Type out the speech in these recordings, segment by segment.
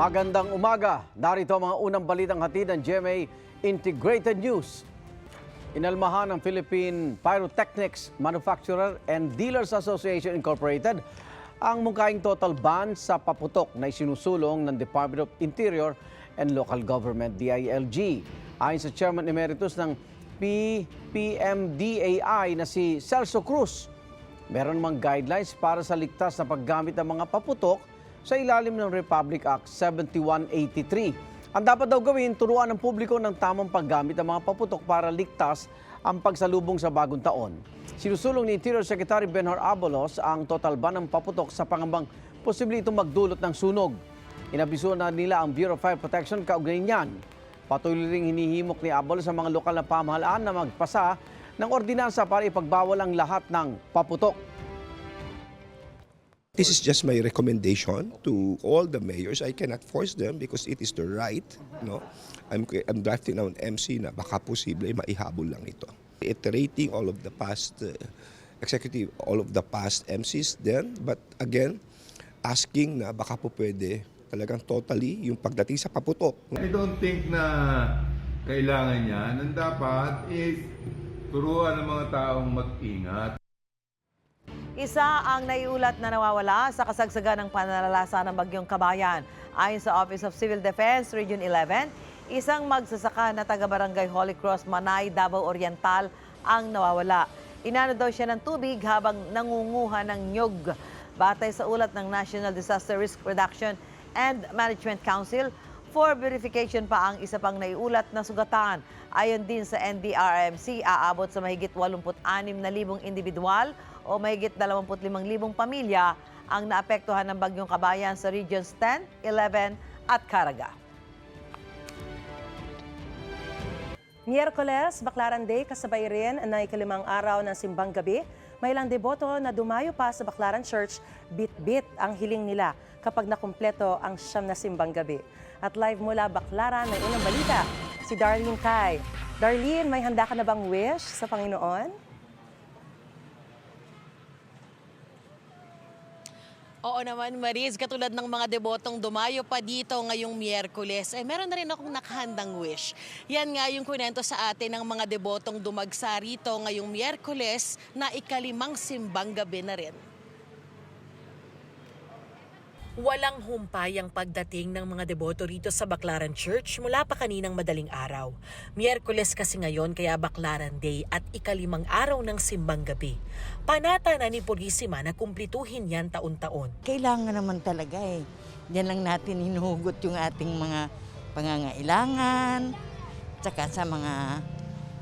Magandang umaga. Narito ang mga unang balitang hatid ng GMA Integrated News. Inalmahan ng Philippine Pyrotechnics Manufacturer and Dealers Association Incorporated ang mungkaing total ban sa paputok na isinusulong ng Department of Interior and Local Government DILG. Ayon sa Chairman Emeritus ng PPMDAI na si Celso Cruz, meron mang guidelines para sa ligtas na paggamit ng mga paputok sa ilalim ng Republic Act 7183. Ang dapat daw gawin, turuan ng publiko ng tamang paggamit ng mga paputok para ligtas ang pagsalubong sa bagong taon. Sinusulong ni Interior Secretary Benhor Abalos ang total ban ng paputok sa pangambang posible itong magdulot ng sunog. Inabiso na nila ang Bureau of Fire Protection kaugnay niyan. Patuloy ring hinihimok ni Abalos sa mga lokal na pamahalaan na magpasa ng ordinansa para ipagbawal ang lahat ng paputok. This is just my recommendation to all the mayors. I cannot force them because it is the right. No, I'm I'm drafting now an MC na baka posible maihabol lang ito. Iterating all of the past uh, executive, all of the past MCs then, but again, asking na baka po pwede talagang totally yung pagdating sa paputok. I don't think na kailangan yan. Ang dapat is turuan ng mga taong mag-ingat. Isa ang naiulat na nawawala sa kasagsagan ng pananalasa ng Bagyong Kabayan. Ayon sa Office of Civil Defense, Region 11, isang magsasaka na taga-barangay Holy Cross, Manay, Davao Oriental ang nawawala. Inano daw siya ng tubig habang nangunguha ng nyog. Batay sa ulat ng National Disaster Risk Reduction and Management Council, for verification pa ang isa pang naiulat na sugatan. Ayon din sa NDRMC, aabot sa mahigit 86,000 individual o mahigit 25,000 pamilya ang naapektuhan ng bagyong kabayan sa Regions 10, 11 at Caraga. Miyerkules, Baklaran Day, kasabay rin na ikalimang araw ng simbang gabi. May ilang deboto na dumayo pa sa Baklaran Church, bit-bit ang hiling nila kapag nakumpleto ang siyam na simbang gabi. At live mula Baklaran, may unang balita, si Darlene Kai. Darlene, may handa ka na bang wish sa Panginoon? Oo naman, Mariz. Katulad ng mga debotong dumayo pa dito ngayong Miyerkules, eh meron na rin akong nakahandang wish. Yan nga yung kunento sa atin ng mga debotong dumagsa rito ngayong Miyerkules na ikalimang simbang gabi na rin. Walang humpay ang pagdating ng mga deboto rito sa Baclaran Church mula pa kaninang madaling araw. Miyerkules kasi ngayon kaya Baclaran Day at ikalimang araw ng simbang gabi. Panata na ni Purisima na kumplituhin yan taon-taon. kailangan naman talaga eh. Diyan lang natin hinuhugot yung ating mga pangangailangan, tsaka sa mga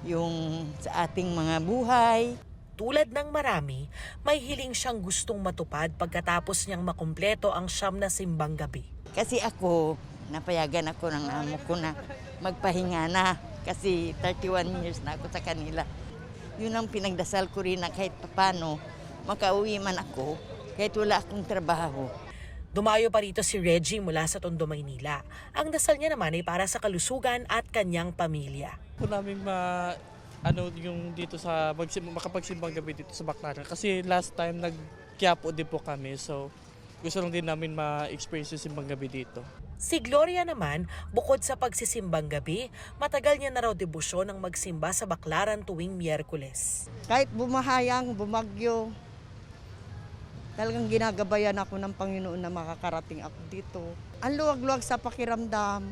yung sa ating mga buhay. Tulad ng marami, may hiling siyang gustong matupad pagkatapos niyang makumpleto ang siyam na simbang gabi. Kasi ako, napayagan ako ng amo ko na magpahinga na kasi 31 years na ako sa kanila. Yun ang pinagdasal ko rin na kahit papano makauwi man ako kahit wala akong trabaho. Dumayo pa rito si Reggie mula sa Tondo, Maynila. Ang dasal niya naman ay para sa kalusugan at kanyang pamilya. po namin ma ano yung dito sa magsim, makapagsimbang gabi dito sa Baclaran kasi last time nag Quiapo din po kami so gusto lang din namin ma-experience yung simbang gabi dito. Si Gloria naman, bukod sa pagsisimbang gabi, matagal niya na raw debosyon ang magsimba sa Baclaran tuwing Miyerkules. kahit bumahayang, bumagyo, talagang ginagabayan ako ng Panginoon na makakarating ako dito. Ang luwag-luwag sa pakiramdam,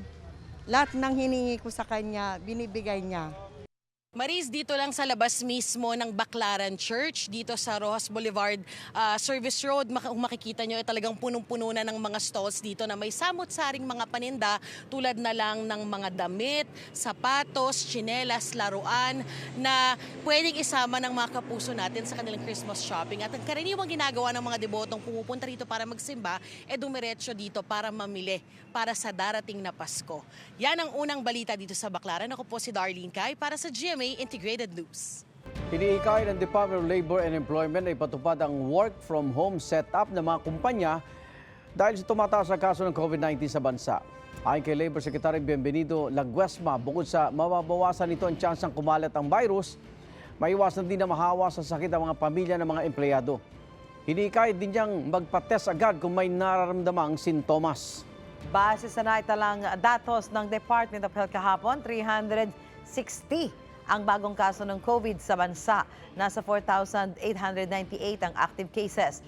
lahat ng hiningi ko sa Kanya, binibigay niya. Maris, dito lang sa labas mismo ng Baclaran Church, dito sa Rojas Boulevard ah, Service Road, mak- kung makikita nyo, eh, talagang punong-puno na ng mga stalls dito na may samot-saring mga paninda tulad na lang ng mga damit, sapatos, tsinelas, laruan na pwedeng isama ng mga kapuso natin sa kanilang Christmas shopping. At ang karaniwang ginagawa ng mga debotong pumupunta rito para magsimba, e dumiretso dito para mamili para sa darating na Pasko. Yan ang unang balita dito sa Baclaran. Ako po si Darlene Kai para sa GMA Integrated News. Iniikay ng Department of Labor and Employment na ipatupad ang work from home setup ng mga kumpanya dahil sa tumataas na kaso ng COVID-19 sa bansa. Ayon kay Labor Secretary Bienvenido Laguesma, bukod sa mababawasan nito ang tsansang kumalat ang virus, maiwasan din na mahawa sa sakit ang mga pamilya ng mga empleyado. Hinikayat din niyang magpa-test agad kung may nararamdamang sintomas. Base sa naitalang datos ng Department of Health kahapon, 360 ang bagong kaso ng COVID sa bansa. Nasa 4,898 ang active cases.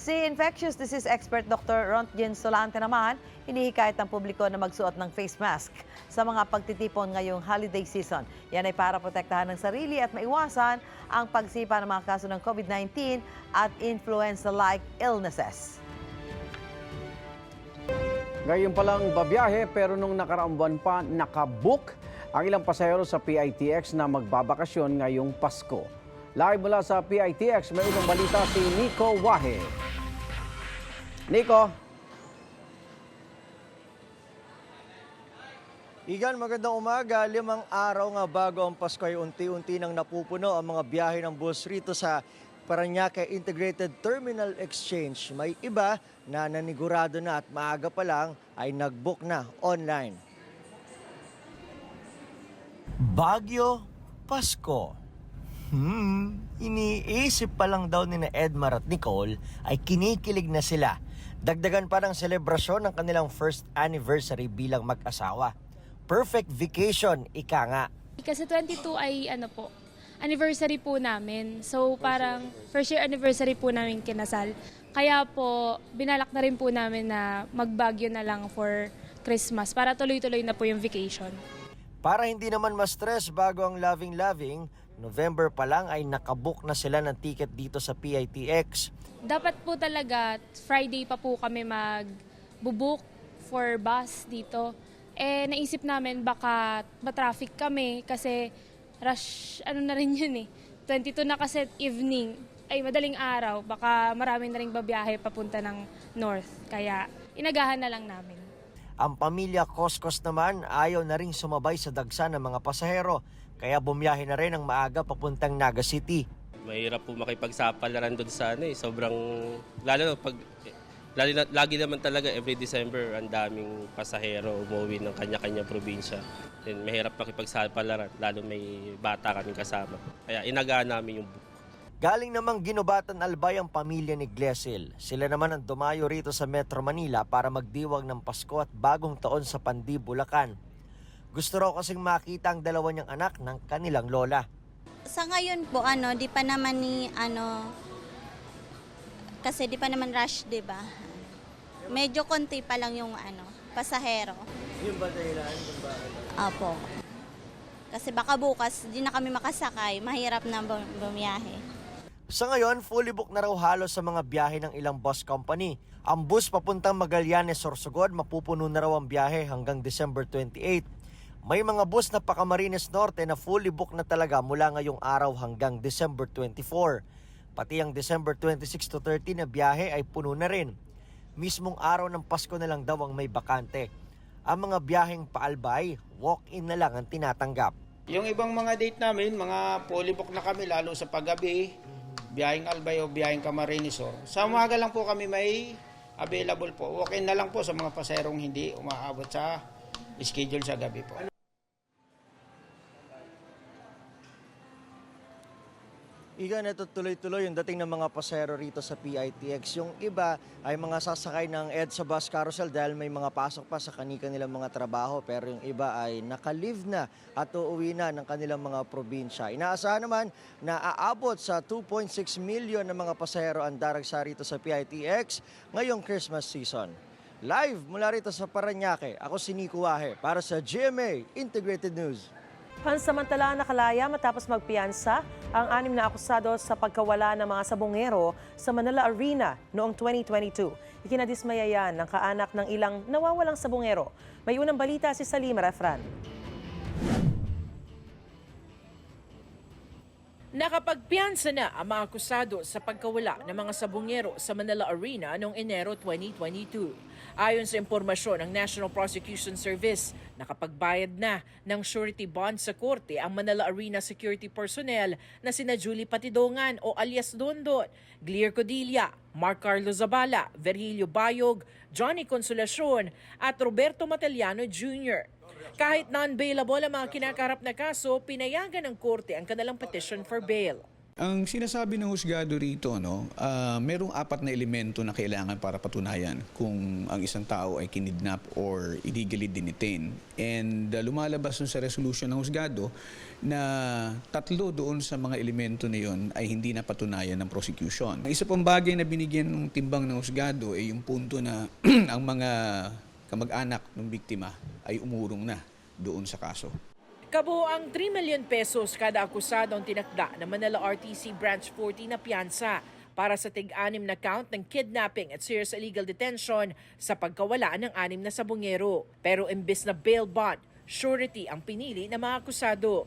Si infectious disease expert Dr. Rontgen Solante naman, hinihikayat ng publiko na magsuot ng face mask sa mga pagtitipon ngayong holiday season. Yan ay para protektahan ng sarili at maiwasan ang pagsipa ng mga kaso ng COVID-19 at influenza-like illnesses. Ngayon palang babiyahe pero nung nakaraang buwan pa nakabook ang ilang pasahero sa PITX na magbabakasyon ngayong Pasko. Live mula sa PITX, may unang balita si Nico Wahe. Nico, Igan, magandang umaga. Limang araw nga bago ang Pasko ay unti-unti nang napupuno ang mga biyahe ng bus rito sa Paranaque Integrated Terminal Exchange. May iba na nanigurado na at maaga pa lang ay nag-book na online. Bagyo, Pasko. Hmm, iniisip pa lang daw ni Edmar at Nicole ay kinikilig na sila. Dagdagan pa ng selebrasyon ng kanilang first anniversary bilang mag-asawa. Perfect vacation, ika nga. Kasi 22 ay ano po, anniversary po namin. So parang first year anniversary po namin kinasal. Kaya po binalak na rin po namin na magbagyo na lang for Christmas para tuloy-tuloy na po yung vacation. Para hindi naman ma-stress bago ang loving-loving, November pa lang ay nakabook na sila ng ticket dito sa PITX. Dapat po talaga Friday pa po kami mag-book for bus dito. Eh naisip namin baka ma-traffic kami kasi rush ano na rin yun eh. 22 na kasi evening ay madaling araw, baka marami na rin babiyahe papunta ng north. Kaya inagahan na lang namin. Ang pamilya Koskos naman ayaw na ring sumabay sa dagsa ng mga pasahero, kaya bumiyahe na rin ang maaga papuntang Naga City. mahirap po makipagsapalaran doon sa ano eh. Sobrang, lalo na pag, lalo na, lagi naman talaga every December ang daming pasahero umuwi ng kanya-kanya probinsya. Then mahirap makipagsapalaran, lalo may bata kaming kasama. Kaya inagaan namin yung. Galing namang ginubatan albay ang pamilya ni Glesel. Sila naman ang dumayo rito sa Metro Manila para magdiwang ng Pasko at bagong taon sa Pandi, Bulacan. Gusto raw kasing makita ang dalawa niyang anak ng kanilang lola. Sa ngayon po, ano, di pa naman ni, ano, kasi di pa naman rush, di ba? Medyo konti pa lang yung, ano, pasahero. Yung ba dahilan kung bakit? Apo. Kasi baka bukas, di na kami makasakay, mahirap na bum- bumiyahe. Sa ngayon, fully booked na raw halos sa mga biyahe ng ilang bus company. Ang bus papuntang Magallanes, Sorsogon, mapupuno na raw ang biyahe hanggang December 28. May mga bus na pa Camarines Norte na fully booked na talaga mula ngayong araw hanggang December 24. Pati ang December 26 to 30 na biyahe ay puno na rin. Mismong araw ng Pasko na lang daw ang may bakante. Ang mga biyaheng paalbay, walk-in na lang ang tinatanggap. Yung ibang mga date namin, mga fully book na kami, lalo sa paggabi, biyaheng Albay o biyaheng Camarines Sur. Sa umaga lang po kami may available po. Walk-in na lang po sa mga paserong hindi umaabot sa schedule sa gabi po. Iga na tuloy-tuloy yung dating ng mga pasero rito sa PITX. Yung iba ay mga sasakay ng EDSA bus carousel dahil may mga pasok pa sa kanika nilang mga trabaho. Pero yung iba ay nakalive na at uuwi na ng kanilang mga probinsya. Inaasahan naman na aabot sa 2.6 million na mga pasahero ang daragsa rito sa PITX ngayong Christmas season. Live mula rito sa Paranaque, ako si Nico Wahe para sa GMA Integrated News. Pansamantala nakalaya matapos magpiyansa ang anim na akusado sa pagkawala ng mga sabongero sa Manila Arena noong 2022. Ikinadismaya yan ng kaanak ng ilang nawawalang sabongero. May unang balita si Salim Refran. Nakapagpiyansa na ang mga akusado sa pagkawala ng mga sabongero sa Manila Arena noong Enero 2022. Ayon sa impormasyon ng National Prosecution Service, nakapagbayad na ng surety bond sa korte ang Manila Arena security personnel na sina Julie Patidongan o alias Dondon, Glear Codilla, Mark Carlos Zabala, Virgilio Bayog, Johnny Consolacion at Roberto Mataliano Jr. Kahit non-bailable ang mga kinakarap na kaso, pinayagan ng korte ang kanilang petition for bail. Ang sinasabi ng husgado rito, no, ah, merong apat na elemento na kailangan para patunayan kung ang isang tao ay kinidnap or illegally denitain. And ah, lumalabas sa resolution ng husgado na tatlo doon sa mga elemento na yon ay hindi na patunayan ng prosecution. Isa pang bagay na binigyan ng timbang ng husgado ay yung punto na ang mga kamag-anak ng biktima ay umurong na doon sa kaso. Kabuoang 3 million pesos kada akusado ang tinakda ng Manila RTC Branch 40 na piyansa para sa tig-anim na count ng kidnapping at serious illegal detention sa pagkawala ng anim na sabungero. Pero imbes na bail bond, surety ang pinili ng mga akusado.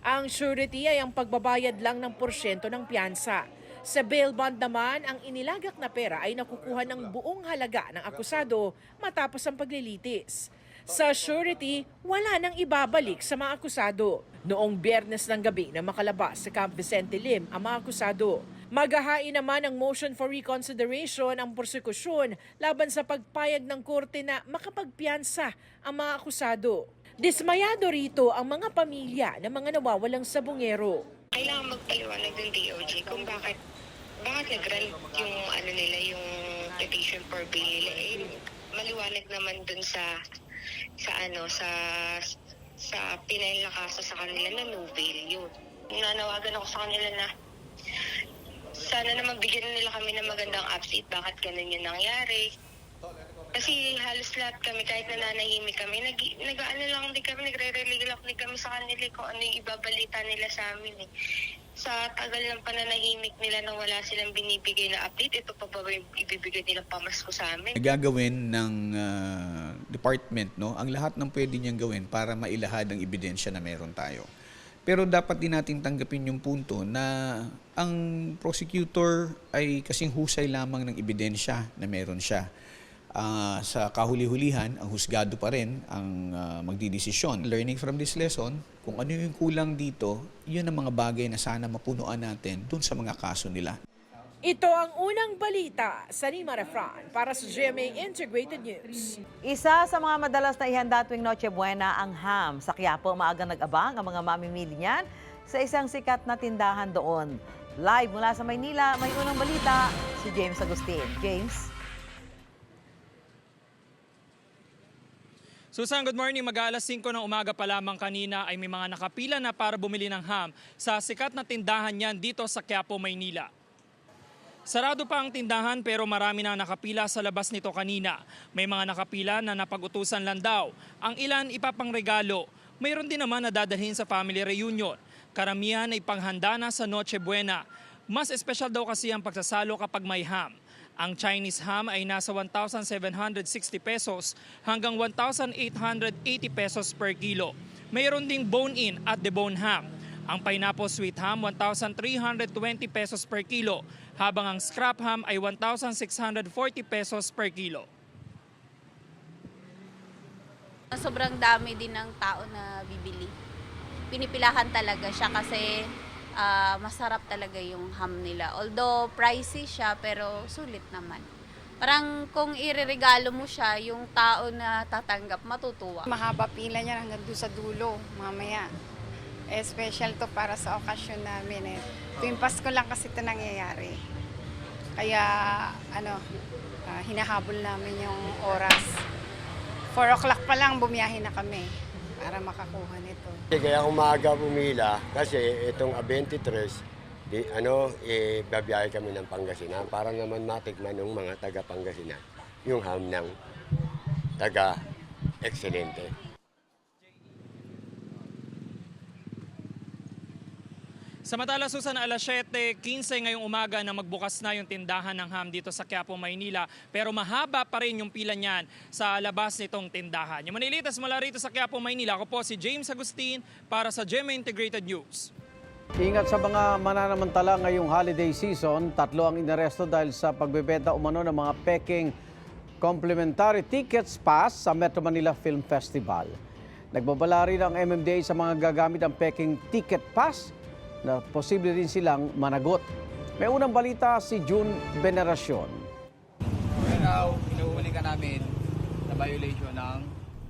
Ang surety ay ang pagbabayad lang ng porsyento ng piyansa. Sa bail bond naman, ang inilagak na pera ay nakukuha ng buong halaga ng akusado matapos ang paglilitis. Sa surety, wala nang ibabalik sa mga akusado. Noong biyernes ng gabi na makalabas sa Camp Vicente Lim ang mga akusado. Maghahain naman ang motion for reconsideration ang prosekusyon laban sa pagpayag ng korte na makapagpiyansa ang mga akusado. Dismayado rito ang mga pamilya ng mga nawawalang sabungero. Kailangan magpaliwanag ng DOJ kung bakit bakit nag-grant yung ano nila yung petition for bail nila eh, maliwanag naman dun sa sa ano sa sa pinail na kaso sa kanila na no bail yun. Nanawagan ako sa kanila na sana naman bigyan nila kami ng magandang update bakit ganun yung nangyari. Kasi halos lahat kami, kahit nananahimik kami, nag, nag ano lang din kami, nagre-relay lang din kami sa kanila kung ano yung ibabalita nila sa amin eh. Sa tagal ng pananahimik nila na wala silang binibigay na update, ito pa ba yung ibibigay nilang pamasko sa amin? gagawin ng ah, department no ang lahat ng pwede niyang gawin para mailahad ang ebidensya na meron tayo. Pero dapat din natin tanggapin yung punto na ang prosecutor ay kasing husay lamang ng ebidensya na meron siya. Ah, sa kahuli-hulihan, ang husgado pa rin ang ah, magdidesisyon. Learning from this lesson, kung ano yung kulang dito, yun ang mga bagay na sana mapunuan natin dun sa mga kaso nila. Ito ang unang balita sa Nima Refran para sa GMA Integrated News. Isa sa mga madalas na ihanda tuwing Noche Buena ang ham. Sa Quiapo, maagang nag-abang ang mga mamimili niyan sa isang sikat na tindahan doon. Live mula sa Maynila, may unang balita si James Agustin. James? Susan, good morning. Mag-aalas 5 ng umaga pa lamang kanina ay may mga nakapila na para bumili ng ham sa sikat na tindahan yan dito sa Quiapo, Maynila. Sarado pa ang tindahan pero marami na nakapila sa labas nito kanina. May mga nakapila na napag-utusan lang daw. Ang ilan ipapangregalo. Mayroon din naman na dadalhin sa family reunion. Karamihan ay panghanda na sa Noche Buena. Mas espesyal daw kasi ang pagsasalo kapag may ham. Ang Chinese ham ay nasa 1,760 pesos hanggang 1,880 pesos per kilo. Mayroon ding bone-in at debone ham. Ang pineapple sweet ham 1,320 pesos per kilo, habang ang scrap ham ay 1,640 pesos per kilo. Sobrang dami din ng tao na bibili. Pinipilahan talaga siya kasi ah, masarap talaga yung ham nila. Although pricey siya pero sulit naman. Parang kung ireregalo mo siya, yung tao na tatanggap matutuwa. Mahaba pila niya hanggang doon sa dulo mamaya. Eh, special to para sa okasyon namin eh. Tuwing Pasko lang kasi ito nangyayari. Kaya ano, ah, hinahabol namin yung oras. 4 o'clock pa lang bumiyahe na kami para makakuha nito. Kaya umaga pumila kasi itong A23, di, ano, eh, babiyahe kami ng Pangasinan para naman matikman ng mga taga Pangasinan yung ham ng taga Samantala Susan, alas 7.15 ngayong umaga na magbukas na yung tindahan ng ham dito sa Quiapo, Maynila. Pero mahaba pa rin yung pila niyan sa labas nitong tindahan. Yung Manilitas mula rito sa Quiapo, Maynila. Ako po si James Agustin para sa GMA Integrated News. Ingat sa mga mananamantala ngayong holiday season, tatlo ang inaresto dahil sa pagbebenta umano ng mga peking complimentary tickets pass sa Metro Manila Film Festival. Nagbabala rin ang MMDA sa mga gagamit ng peking ticket pass na posible rin silang managot. May unang balita si June Veneracion. Now, inuhuli ka namin na violation ng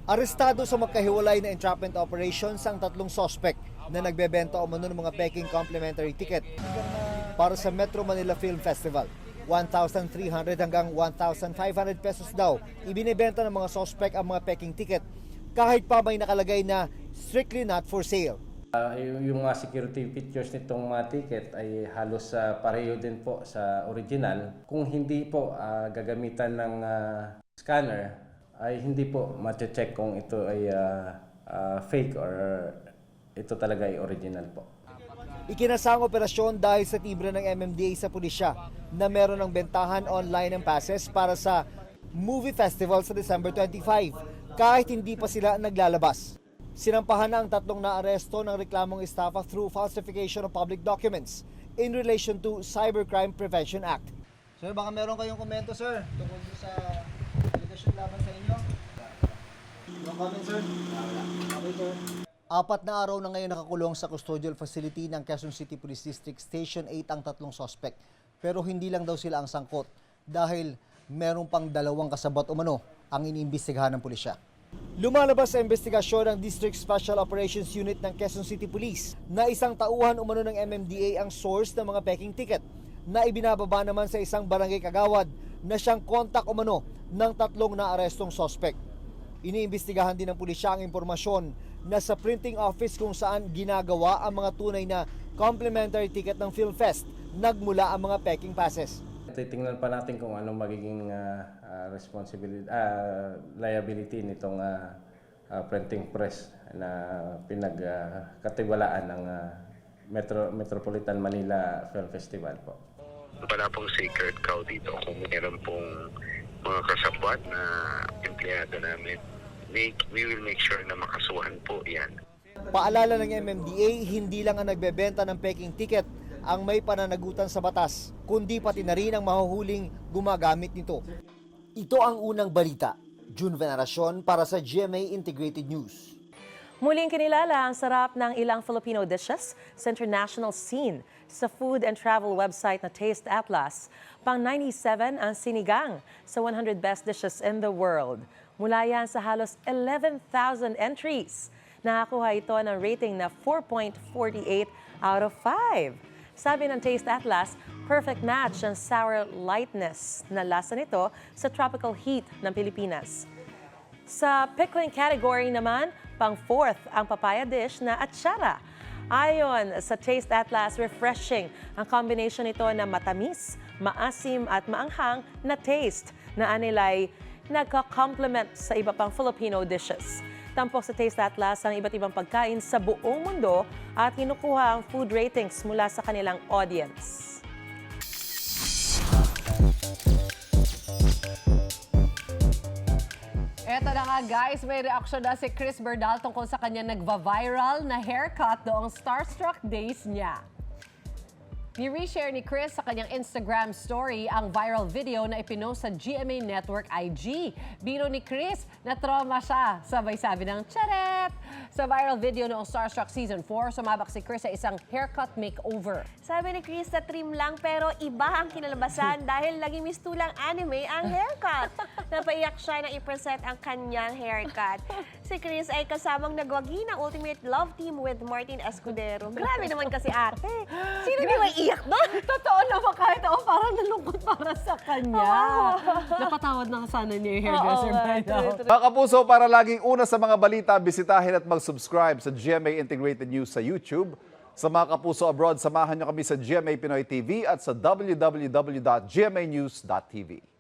Arestado sa magkahiwalay na entrapment operations ang tatlong sospek na nagbebenta umano ng mga peking complimentary ticket para sa Metro Manila Film Festival. 1,300 hanggang 1,500 pesos daw ibinebenta ng mga sospek ang mga peking ticket kahit pa may nakalagay na strictly not for sale. Ah, yung mga security features nitong mga ticket ay halos sa pareho din po sa original. Kung hindi po ah, gagamitan ng ah, scanner, ay hindi po ma-check kung ito ay ah, ah, fake or ito talaga ay original po. Ikinasang operasyon dahil sa tibre ng MMDA sa pulisya na meron ng bentahan online ng passes para sa movie festival sa December 25 kahit hindi pa sila naglalabas. Sinampahan na ang tatlong naaresto ng reklamong estafa through falsification of public documents in relation to Cybercrime Prevention Act. Sir, baka meron kayong komento, sir, tungkol sa allegation laban sa inyo? No comment, sir? Okay, sir. Apat na araw na ngayon nakakulong sa custodial facility ng Quezon City Police District Station 8 ang tatlong sospek. Pero hindi lang daw sila ang sangkot dahil meron pang dalawang kasabot umano ang iniimbestigahan ng pulisya. Lumalabas sa investigasyon ng District Special Operations Unit ng Quezon City Police na isang tauhan umano ng MMDA ang source ng mga peking ticket na ibinababa naman sa isang barangay kagawad na siyang kontak umano ng tatlong naarestong sospek. Iniimbestigahan din ng pulisya ang impormasyon na sa printing office kung saan ginagawa ang mga tunay na complimentary ticket ng PhilFest, nagmula ang mga peking passes. Titingnan pa natin kung anong magiging ah, ah, responsibility, ah, liability nitong ah, ah, printing press na pinagkatiwalaan ng ah, Metro, Metropolitan Manila Film Festival po. wala pong sacred cow dito. Kung meron pong mga kasabwat na empleyado namin, make, we will make sure na makasuhan po yan. Paalala ng MMDA, hindi lang ang nagbebenta ng peking ticket ang may pananagutan sa batas, kundi pati na rin ang mahuhuling gumagamit nito. Ito ang unang balita. June Veneracion para sa GMA Integrated News. Muling kinilala ang sarap ng ilang Filipino dishes sa international scene sa food and travel website na Taste Atlas. Pang 97 ang sinigang sa 100 best dishes in the world. Mula yan sa halos 11,000 entries. Nakakuha ito ng rating na 4.48 out of 5. Sabi ng Taste Atlas, perfect match ang sour lightness na lasa nito sa tropical heat ng Pilipinas. Sa pickling category naman, pang fourth ang papaya dish na atsara. Ayon sa Taste Atlas, refreshing ang combination nito na matamis, maasim at maanghang na taste na anilay nagka-complement sa iba pang Filipino dishes. Tampok sa Taste Atlas ang iba't ibang pagkain sa buong mundo at kinukuha ang food ratings mula sa kanilang audience. Eto na nga guys, may reaction na si Chris Berdal tungkol sa kanya nagva-viral na haircut noong Starstruck days niya. Ni-reshare ni Chris sa kanyang Instagram story ang viral video na ipinost sa GMA Network IG. Biro ni Chris na trauma siya. Sabay sabi ng charet! Sa viral video noong Starstruck Season 4, sumabak si Chris sa isang haircut makeover. Sabi ni Chris na trim lang pero iba ang kinalabasan dahil naging mistulang anime ang haircut. Napaiyak siya na i-present ang kanyang haircut. Si Chris ay kasamang nagwagi ng Ultimate Love Team with Martin Escudero. Grabe naman kasi ate. Sino di may iyak doon? Totoo naman kahit ako parang nalungkot para sa kanya. Napatawad na sana niya yung hairdresser Oo, by now. Mga kapuso, para laging una sa mga balita, bisitahin at mag-subscribe sa GMA Integrated News sa YouTube. Sa mga kapuso abroad, samahan nyo kami sa GMA Pinoy TV at sa www.gmanews.tv.